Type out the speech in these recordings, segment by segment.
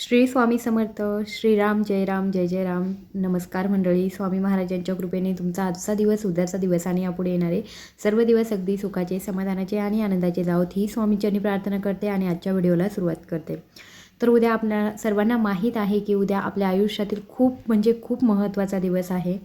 श्री स्वामी समर्थ श्रीराम जय राम जय जय राम. नमस्कार मंडळी स्वामी महाराजांच्या कृपेने तुमचा आजचा दिवस उद्याचा दिवस आणि यापुढे येणारे सर्व दिवस अगदी सुखाचे समाधानाचे आणि आनंदाचे जावत ही स्वामीचरणी प्रार्थना करते आणि आजच्या व्हिडिओला सुरुवात करते. तर उद्या आपल्या सर्वांना माहीत आहे की उद्या आपल्या आयुष्यातील खूप म्हणजे खूप महत्त्वाचा दिवस आहे.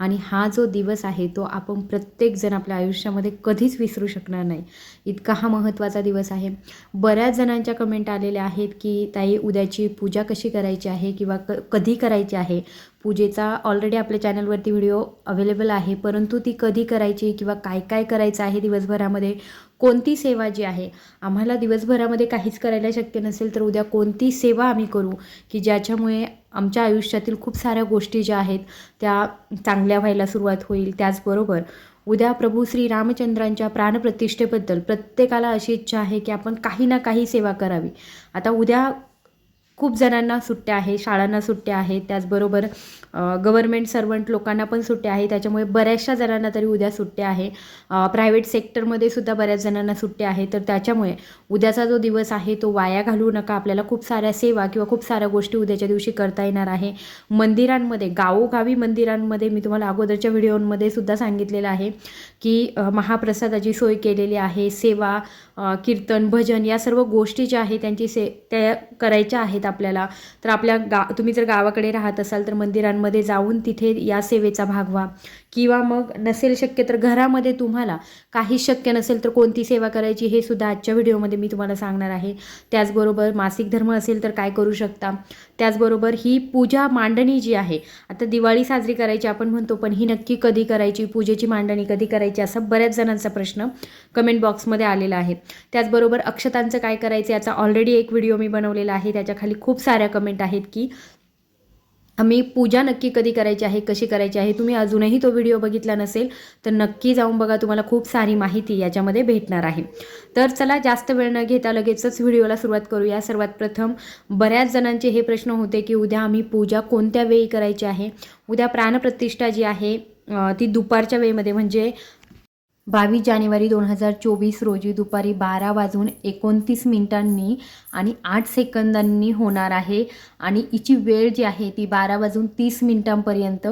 आणि हा जो दिवस आहे तो आपण प्रत्येकजण आपल्या आयुष्यामध्ये कधीच विसरू शकणार नाही. इतका हा महत्त्वाचा दिवस आहे. बऱ्याच जणांच्या कमेंट आलेल्या आहेत की ताई उद्याची पूजा कशी करायची आहे किंवा क कधी करायची आहे? पूजेचा ऑलरेडी आपल्या चॅनलवरती व्हिडिओ अवेलेबल आहे परंतु ती कधी करायची किंवा काय काय करायचं आहे दिवसभरामध्ये? कोणती सेवा जी आहे आम्हाला दिवसभरामध्ये काहीच करायला शक्य नसेल तर उद्या कोणती सेवा आम्ही करू की ज्याच्यामुळे आमच्या आयुष्यातील खूप साऱ्या गोष्टी ज्या आहेत त्या चांगल्या व्हायला सुरुवात होईल. त्याचबरोबर उद्या प्रभू श्री रामचंद्रांच्या प्राणप्रतिष्ठेबद्दल प्रत्येकाला अशी इच्छा आहे की आपण काही ना काही सेवा करावी. आता उद्या खूप जणांना सुट्ट्या आहे शाळांना सुट्ट्या आहेत त्याचबरोबर गव्हर्मेंट सर्वंट लोकांना पण सुट्ट्या आहे त्याच्यामुळे बऱ्याचशा जणांना तरी उद्या सुट्ट्या आहे. प्रायव्हेट सेक्टरमध्ये सुद्धा बऱ्याच जणांना सुट्ट्या आहे तर त्याच्यामुळे उद्याचा जो दिवस आहे तो वाया घालवू नका. आपल्याला खूप साऱ्या सेवा किंवा खूप साऱ्या गोष्टी उद्याच्या दिवशी करता येणार आहे. मंदिरांमध्ये गावोगावी मंदिरांमध्ये मी तुम्हाला अगोदरच्या व्हिडिओमध्ये सुद्धा सांगितलेलं आहे की महाप्रसादाची सोय केलेली आहे सेवा कीर्तन भजन या सर्व गोष्टी ज्या आहेत त्यांची से त्या करायच्या आहेत. आपल्याला. तर आपल्या गा तुम्ही जर गावाकडे राहत असाल तर मंदिरांमध्ये जाऊन तिथे या सेवेचा भाग व्हा. किंवा मग नसेल शक्य तर घरामध्ये तुम्हाला काही शक्य नसेल तर कोणती सेवा करायची हे सुद्धा आजच्या व्हिडिओमध्ये मी तुम्हाला सांगणार आहे. त्याचबरोबर मासिक धर्म असेल तर काय करू शकता? त्याचबरोबर ही पूजा मांडणी जी आहे आता दिवाळी साजरी करायची आपण म्हणतो पण ही नक्की कधी करायची? पूजेची मांडणी कधी करायची? असा बऱ्याच जणांचा प्रश्न कमेंट बॉक्समध्ये आलेला आहे. त्याचबरोबर अक्षतांचं काय करायचं याचा ऑलरेडी एक व्हिडिओ मी बनवलेला आहे. त्याच्याखाली खूप साऱ्या कमेंट आहेत की आम्ही पूजा नक्की कधी करायची आहे? कशी करायची आहे? तुम्ही अजूनही तो व्हिडिओ बघितला नसेल तर नक्की जाऊन बघा तुम्हाला खूप सारी माहिती याच्यामध्ये भेटणार आहे. तर चला जास्त वेळ न घेता लगेचच व्हिडिओला सुरुवात करूया. सर्वात प्रथम बऱ्याच जणांचे हे प्रश्न होते की उद्या आम्ही पूजा कोणत्या वेळी करायची आहे? उद्या प्राणप्रतिष्ठा जी आहे ती दुपारच्या वेळेमध्ये म्हणजे बावीस जानेवारी दोन हजार चोवीस रोजी दुपारी बारा वाजून एकोणतीस मिनिटांनी आणि आठ सेकंदांनी होणार आहे. आणि हिची वेळ जी आहे ती बारा वाजून तीस मिनिटांपर्यंत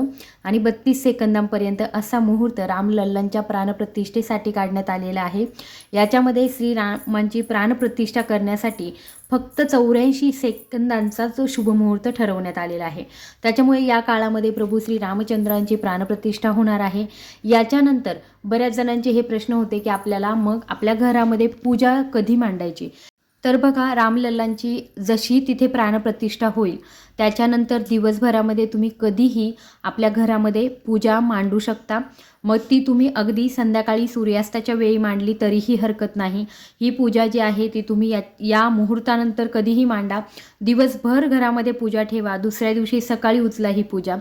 आणि बत्तीस सेकंदांपर्यंत असा मुहूर्त रामलल्लांच्या प्राणप्रतिष्ठेसाठी काढण्यात आलेला आहे. याच्यामध्ये श्रीरामांची प्राणप्रतिष्ठा करण्यासाठी फक्त चौऱ्याऐंशी सेकंदांचा जो शुभमुहूर्त ठरवण्यात आलेला आहे. त्याच्यामुळे या काळामध्ये प्रभू श्री रामचंद्रांची प्राणप्रतिष्ठा होणार आहे. याच्यानंतर बऱ्याच जणांचे हे प्रश्न होते की आपल्याला मग आपल्या घरामध्ये पूजा कधी मांडायची? तर बघा रामलल्लांची जशी तिथे प्राणप्रतिष्ठा होईल त्याच्यानंतर दिवसभरामध्ये तुम्ही कधीही आपल्या घरामध्ये पूजा मांडू शकता. मग ती तुम्ही अगदी संध्याकाळी सूर्यास्ताच्या वेळी मांडली तरीही हरकत नाही. ही पूजा जी आहे ती तुम्ही या या मुहूर्तानंतर कधीही मांडा. दिवसभर घरामध्ये पूजा ठेवा दुसऱ्या दिवशी सकाळी उचला ही पूजा.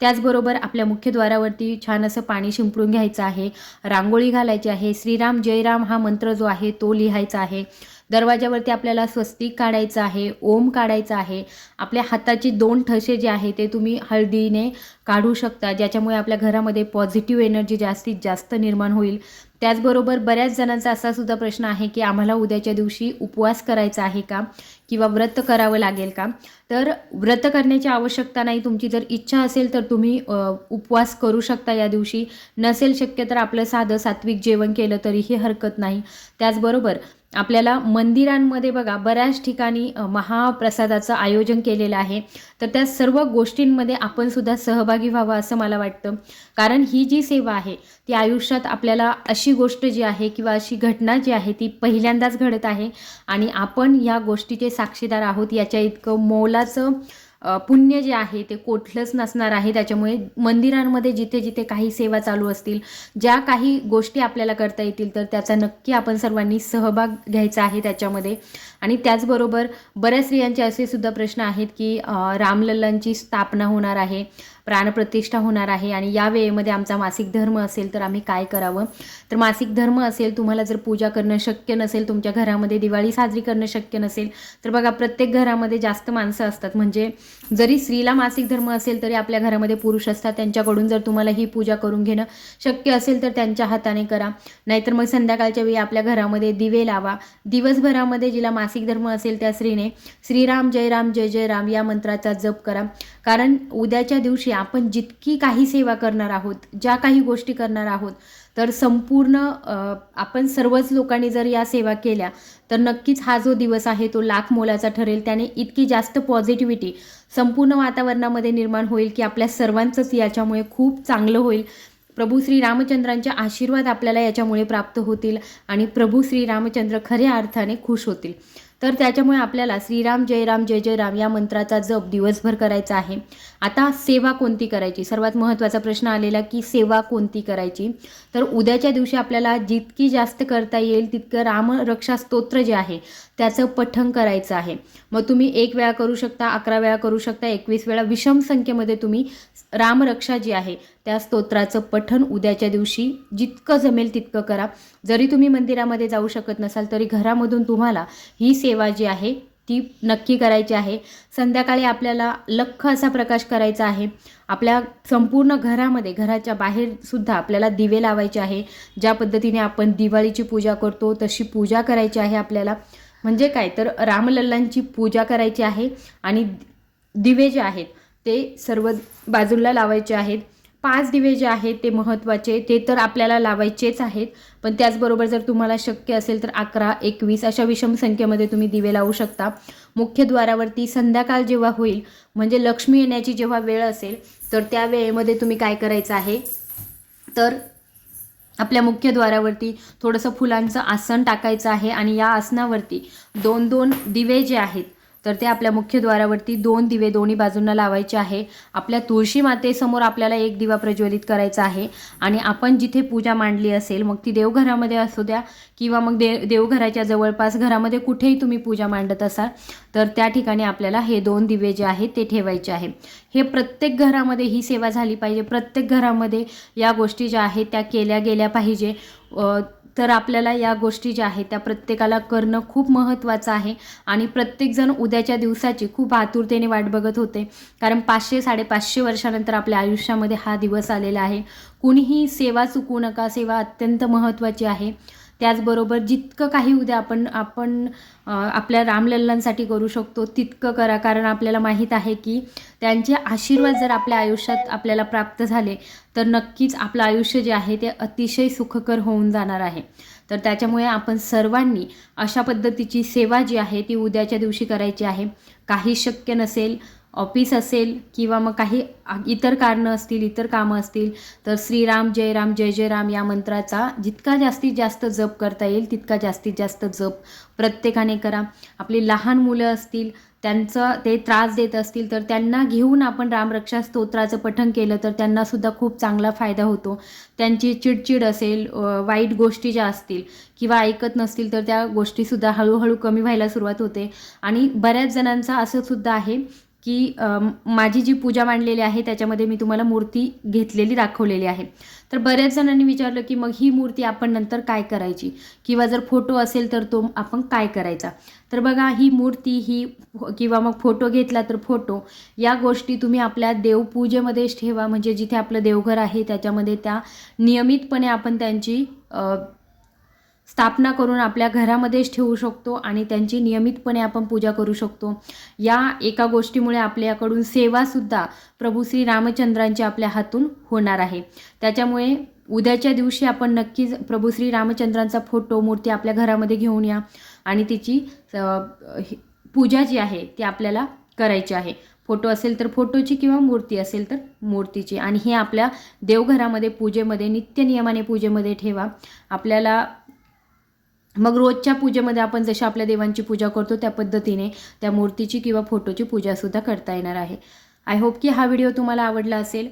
त्याचबरोबर आपल्या मुख्यद्वारावरती छान असं पाणी शिंपडून घ्यायचं आहे रांगोळी घालायची आहे श्रीराम जयराम हा मंत्र जो आहे तो लिहायचा आहे. दरवाजावरती आपल्याला स्वस्तिक काढायचं आहे ओम काढायचं आहे. आपल्या हाताची दोन ठसे जे आहे ते तुम्ही हळदीने काढू शकता ज्याच्यामुळे आपल्या घरामध्ये पॉझिटिव्ह एनर्जी जास्तीत जास्त निर्माण होईल. त्याचबरोबर बऱ्याच जणांचा असा सुद्धा प्रश्न आहे की आम्हाला उद्याच्या दिवशी उपवास करायचा आहे का? किंवा व्रत करावं लागेल का? तर व्रत करण्याची आवश्यकता नाही. तुमची जर इच्छा असेल तर तुम्ही उपवास करू शकता या दिवशी. नसेल शक्य तर आपलं साधं सात्विक जेवण केलं तरीही हरकत नाही. त्याचबरोबर आपल्याला मंदिरांमध्ये बघा बऱ्याच ठिकाणी महाप्रसादाचं आयोजन केलेलं आहे. तर त्या सर्व गोष्टींमध्ये आपण सुद्धा सहभागी व्हावं असं मला वाटतं. कारण ही जी सेवा आहे ती आयुष्यात आपल्याला अशी गोष्ट जी आहे किंवा अशी घटना जी आहे ती पहिल्यांदाच घडत आहे. आणि आपण या गोष्टीचे साक्षीदार आहोत याच्या इतकं मोलाचं पुण्य जे आहे ते कोठलंच नसणार आहे. त्याच्यामुळे मंदिरांमध्ये जिथे जिथे काही सेवा चालू असतील ज्या काही गोष्टी आपल्याला करता येतील तर त्याचा नक्की आपण सर्वांनी सहभाग घ्यायचा आहे त्याच्यामध्ये. आणि त्याचबरोबर बऱ्याच स्त्रियांचे असे सुद्धा प्रश्न आहेत की रामलल्लांची स्थापना होणार आहे. प्राणप्रतिष्ठा होणार आहे आणि या वेळेमध्ये आमचा मासिक धर्म असेल तर आम्ही काय करावं? तर मासिक धर्म असेल तुम्हाला जर पूजा करणं शक्य नसेल तुमच्या घरामध्ये दिवाळी साजरी करणं शक्य नसेल तर बघा प्रत्येक घरामध्ये जास्त माणसं असतात. म्हणजे जरी स्त्रीला मासिक धर्म असेल तरी आपल्या घरामध्ये पुरुष असतात. त्यांच्याकडून जर तुम्हाला ही पूजा करून घेणं शक्य असेल तर त्यांच्या हाताने करा. नाहीतर मग संध्याकाळच्या वेळी आपल्या घरामध्ये दिवे लावा. दिवसभरामध्ये जिला मासिक धर्म असेल त्या स्त्रीने श्रीराम जय राम जय जय राम या मंत्राचा जप करा. कारण उद्याच्या दिवशी आपण जितकी काही सेवा करणार आहोत ज्या काही गोष्टी करणार आहोत तर संपूर्ण आपण सर्वच लोकांनी जर या सेवा केल्या तर नक्कीच हा जो दिवस आहे तो लाख मोलाचा ठरेल. त्याने इतकी जास्त पॉझिटिव्हिटी संपूर्ण वातावरणामध्ये निर्माण होईल की आपल्या सर्वांचंच याच्यामुळे खूप चांगलं होईल. प्रभू श्री रामचंद्रांचे आशीर्वाद आपल्याला याच्यामुळे प्राप्त होतील आणि प्रभू श्री रामचंद्र खऱ्या अर्थाने खुश होतील. तर त्याच्यामुळे आपल्याला श्रीराम जय राम जय जय राम या मंत्राचा जप दिवसभर करायचा आहे. आता सेवा कोणती करायची? सर्वात महत्त्वाचा प्रश्न आलेला की सेवा कोणती करायची? तर उद्याच्या दिवशी आपल्याला जितकी जास्त करता येईल तितकं रामरक्षा स्तोत्र जे आहे त्याचं पठण करायचं आहे. मग तुम्ही एक वेळा करू शकता अकरा वेळा करू शकता एकवीस वेळा. विषम संख्येमध्ये तुम्ही रामरक्षा जी आहे त्या स्तोत्राचं पठण उद्याच्या दिवशी जितकं जमेल तितकं करा. जरी तुम्ही मंदिरामध्ये जाऊ शकत नसाल तरी घरामधून तुम्हाला ही सेवा जी आहे ती नक्की करायची आहे. संध्याकाळी आपल्याला लख असा प्रकाश करायचा आहे. आपल्या संपूर्ण घरामध्ये घराच्या बाहेरसुद्धा आपल्याला दिवे लावायचे आहे. ज्या पद्धतीने आपण दिवाळीची पूजा करतो तशी पूजा करायची आहे आपल्याला. म्हणजे काय? तर रामलल्लांची पूजा करायची आहे आणि दिवे जे आहेत ते सर्व बाजूला लावायचे आहेत. पाच दिवे जे आहेत ते महत्त्वाचे ते तर आपल्याला लावायचेच आहेत. पण त्याचबरोबर जर तुम्हाला शक्य असेल तर अकरा एकवीस अशा विषम संख्येमध्ये तुम्ही दिवे लावू शकता. मुख्य द्वारावरती संध्याकाळ जेव्हा होईल म्हणजे लक्ष्मी येण्याची जेव्हा वेळ असेल तर त्या वेळेमध्ये तुम्ही काय करायचं आहे? तर आपल्या मुख्य द्वारावरती थोडंसं फुलांचं आसन टाकायचं आहे आणि या आसनावरती दोन दोन दिवे जे आहेत तर ते आपल्या मुख्य द्वारावरती दोन दिवे दोन्ही बाजूंना लावायचे आहे. आपल्या तुळशी मातेसमोर आपल्याला एक दिवा प्रज्वलित करायचा आहे. आणि आपण जिथे पूजा मांडली असेल मग ती देवघरामध्ये असू द्या किंवा मग दे देवघराच्या जवळपास घरामध्ये कुठेही तुम्ही पूजा मांडत असाल तर त्या ठिकाणी आपल्याला हे दोन दिवे जे आहेत ते ठेवायचे आहे. हे प्रत्येक घरामध्ये ही सेवा झाली पाहिजे. प्रत्येक घरामध्ये या गोष्टी ज्या आहेत त्या केल्या गेल्या पाहिजे. तर आपल्याला या गोष्टी ज्या आहेत त्या प्रत्येकाला करणं खूप महत्त्वाचं आहे. आणि प्रत्येकजण उद्याच्या दिवसाची खूप आतुरतेने वाट बघत होते. कारण पाचशे साडेपाचशे वर्षानंतर आपल्या आयुष्यामध्ये हा दिवस आलेला आहे. कुणीही सेवा चुकू नका सेवा अत्यंत महत्त्वाची आहे. त्याचबरोबर जितकं काही उद्या आपण आपण आपल्या रामलल्लांसाठी करू शकतो तितकं करा. कारण आपल्याला माहीत आहे की त्यांचे आशीर्वाद जर आपल्या आयुष्यात आपल्याला प्राप्त झाले तर नक्कीच आपलं आयुष्य जे आहे ते अतिशय सुखकर होऊन जाणार आहे. तर त्याच्यामुळे आपण सर्वांनी अशा पद्धतीची सेवा जी आहे ती उद्याच्या दिवशी करायची आहे. काही शक्य नसेल ऑफिस असेल किंवा मग काही इतर कारणं असतील इतर कामं असतील तर श्रीराम जय राम जय जय राम या मंत्राचा जितका जास्तीत जास्त जप करता येईल तितका जास्तीत जास्त जप प्रत्येकाने करा. आपली लहान मुलं असतील त्यांचं ते त्रास देत असतील तर त्यांना घेऊन आपण रामरक्षा स्तोत्राचं पठण केलं तर त्यांनासुद्धा खूप चांगला फायदा होतो. त्यांची चिडचिड असेल वाईट गोष्टी ज्या असतील किंवा ऐकत नसतील तर त्या गोष्टीसुद्धा हळूहळू कमी व्हायला सुरुवात होते. आणि बऱ्याच जणांचा असं सुद्धा आहे की माझी जी पूजा मांडलेली आहे त्याच्यामध्ये मी तुम्हाला मूर्ती घेतलेली दाखवलेली आहे. तर बऱ्याच जणांनी विचारलं की मग ही मूर्ती आपण नंतर काय करायची? किंवा जर फोटो असेल तर तो आपण काय करायचा? तर बघा ही मूर्ती ही किंवा मग फोटो घेतला तर फोटो या गोष्टी तुम्ही आपल्या देवपूजेमध्येच ठेवा. म्हणजे जिथे आपलं देवघर आहे त्याच्यामध्ये त्या नियमितपणे आपण त्यांची स्थापना करून आपल्या घरामध्येच ठेवू शकतो आणि त्यांची नियमितपणे आपण पूजा करू शकतो. या एका गोष्टीमुळे आपल्याकडून सेवासुद्धा प्रभू श्री रामचंद्रांची आपल्या हातून होणार आहे. त्याच्यामुळे उद्याच्या दिवशी आपण नक्कीच प्रभू श्री रामचंद्रांचा फोटो मूर्ती आपल्या घरामध्ये घेऊन या आणि तिची पूजा जी आहे ती आपल्याला करायची आहे. फोटो असेल तर फोटोची किंवा मूर्ती असेल तर मूर्तीची आणि हे आपल्या देवघरामध्ये पूजेमध्ये नित्यनियमाने पूजेमध्ये ठेवा. आपल्याला मग रोजच्या पूजेमध्ये आपण जशी आपल्या देवांची पूजा करतो त्या पद्धतीने त्या मूर्तीची किंवा फोटोची पूजासुद्धा करता येणार आहे. आय होप की हा व्हिडिओ तुम्हाला आवडला असेल.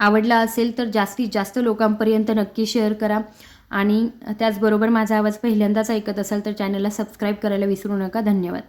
आवडला असेल तर जास्तीत जास्त लोकांपर्यंत नक्की शेअर करा. आणि त्याचबरोबर माझा आवाज पहिल्यांदाच ऐकत असाल तर चॅनलला सबस्क्राईब करायला विसरू नका. धन्यवाद.